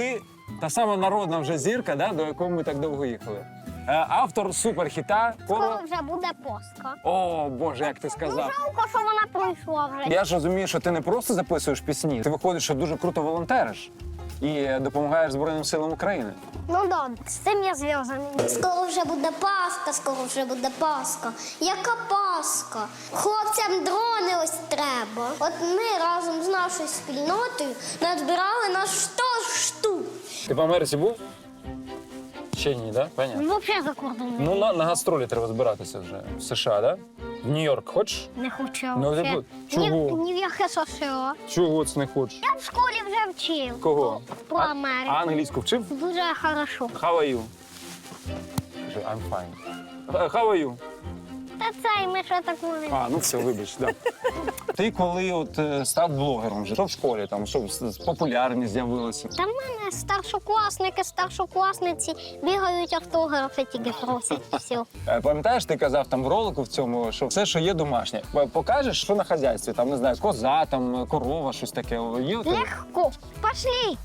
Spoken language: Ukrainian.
ти та сама народна вже зірка, да, до якої ми так довго їхали. Е, Автор суперхіта. Скоро Кого? вже буде поска. О, Боже, як ти сказав. Жалко, що вона пройшла вже. Я ж розумію, що ти не просто записуєш пісні, ти виходиш, що дуже круто волонтериш і допомагаєш Збройним силам України. Ну да, з цим я зв'язаний. Скоро вже буде Пасха, скоро вже буде Пасха. Яка Пасха? Хлопцям дрони ось треба. От ми разом з нашою спільнотою назбирали на 100 штук. Ти в Америці був? Ще ні, так? Да? Понятно. Взагалі за кордоном. Ну, на, на гастролі треба збиратися вже в США, так? Да? В Нью-Йорк хочеш? Не хочу. Ну, ти бу- Ні, чого? ні в яке США. Чого це не хочеш? Я в школі вже вчив. Кого? Про А- Америку. А англійську вчив? Дуже хорошо. How are you? Кажи, I'm fine. Е, How are you? Та це і ми ще так говоримо. А, ну все, вибач, да. Ти коли от е, став блогером, вже що в школі там, що с- с- популярність з'явилася? Та в мене старшокласники, старшокласниці бігають автографи, тільки просять. Все. Е, Пам'ятаєш, ти казав там в ролику в цьому, що все, що є домашнє. П- Покажеш, що на хазяйстві, там не знаю, коза, там корова, щось таке. Є у тебе? Легко. Пошли.